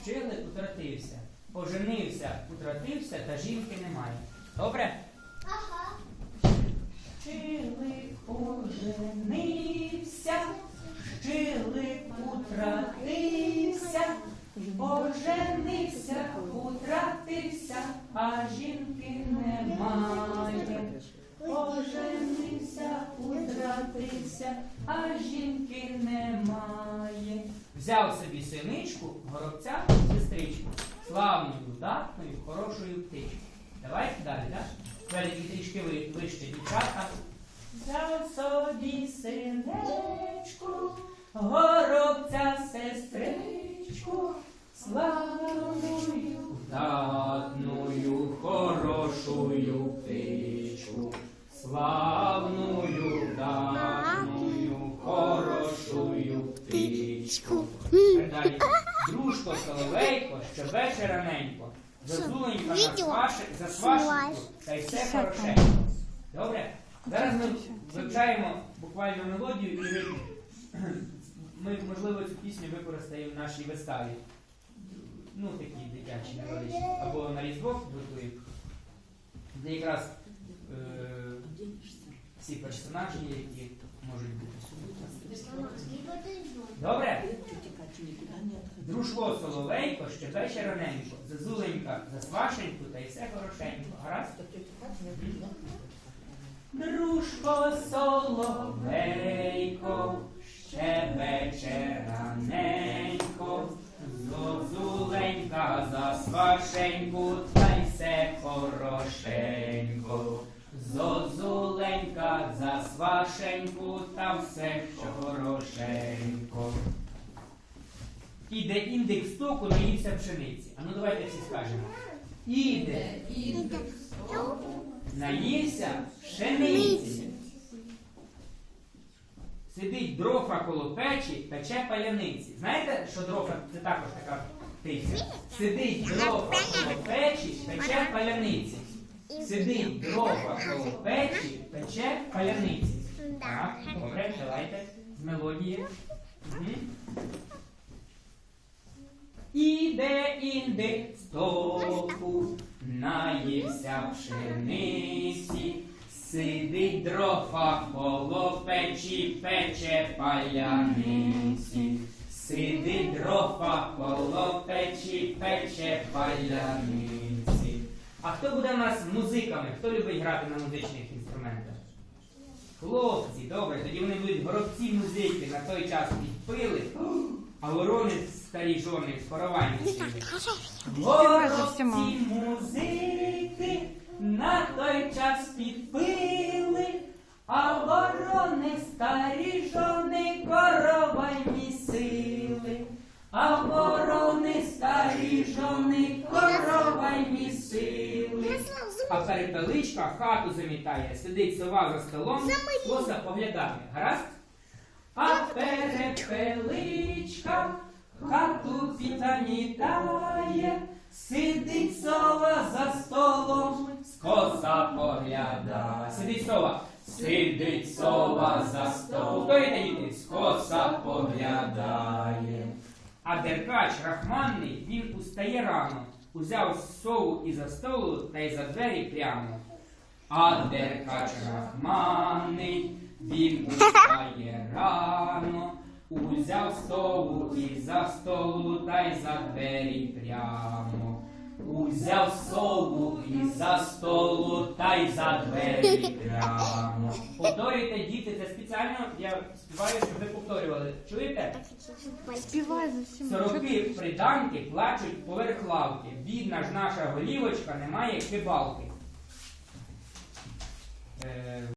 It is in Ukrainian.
вчили, утратився. Оженився, утратився, та жінки немає. Добре? Ага. Вчили, оженився, вчили, утратився, оженився, утратився, а жінки немає. Оженився, утратився, а жінки немає. Взяв собі синичку, горобця, сестричку, славною, датною, хорошою птичку. Давайте далі, так? Великі трішки вище дівчата. Взяв собі синечку, горобця, сестричку, славною, датною, хорошою птичку, славною, датною, хорошою птичку. Тепер Далі. Дружко соловейко, вечір раненько, зазуленька на Відео. сваше, за свашеньку, та й все хорошенько. Добре? Зараз ми вивчаємо буквально мелодію і ритм. Ми, можливо, цю пісню використаємо в нашій виставі. Ну, такі дитячі невеличкі. Або на різдво готуємо. Де якраз е, всі персонажі, які можуть бути сюди. Добре? Дружко соловейко, вечір раненько, зазуленька, за свашеньку, та й все хорошенько. Гаразд? Дружко соловейко, ще вечір раненько, зозуленька за свашеньку, та й все хорошенько. Зозуленька за свашеньку, та все що хорошенько. Іде індик стоку, наївся пшениці. А ну давайте всі скажемо. Іде наївся пшениці. Сидить дрофа коло печі, пече паляниці. Знаєте, що дрофа це також така птиця? Сидить дрофа коло печі, пече паляниці. Сидить дрофа коло печі, пече паляниці. Так, добре, давайте з мелодії. Іде індик стоку, наївся пшениці, сидить дрофа коло печі, пече паляниці. Сидить дрофа коло печі, пече паляниці. А хто буде у нас музиками? Хто любить грати на музичних інструментах? Хлопці, добре, тоді вони будуть горобці музики на той час підпили, а ворони старі жони в парованні. Горобці музики на той час підпили, а А перепеличка хату замітає, сидить сова за столом, коса поглядає. Гаразд? А перепеличка хату підмітає, сидить сова за столом, скоса поглядає. Сидить сова. Сидить сова за столом. Повторюйте, діти, скоса поглядає. А деркач рахманний, він устає рано, узяв сову і за столу та й за двері прямо. А деркач рахманний, він устає рано, узяв сову і за столу та й за двері прямо. Узяв сову і за столу та й за двері прямо. Повторюйте, діти, це спеціально я співаю, щоб ви повторювали. Чуєте? Співай за. Сороки приданки плачуть поверх лавки. Бідна ж наша голівочка, немає кибалки. Е,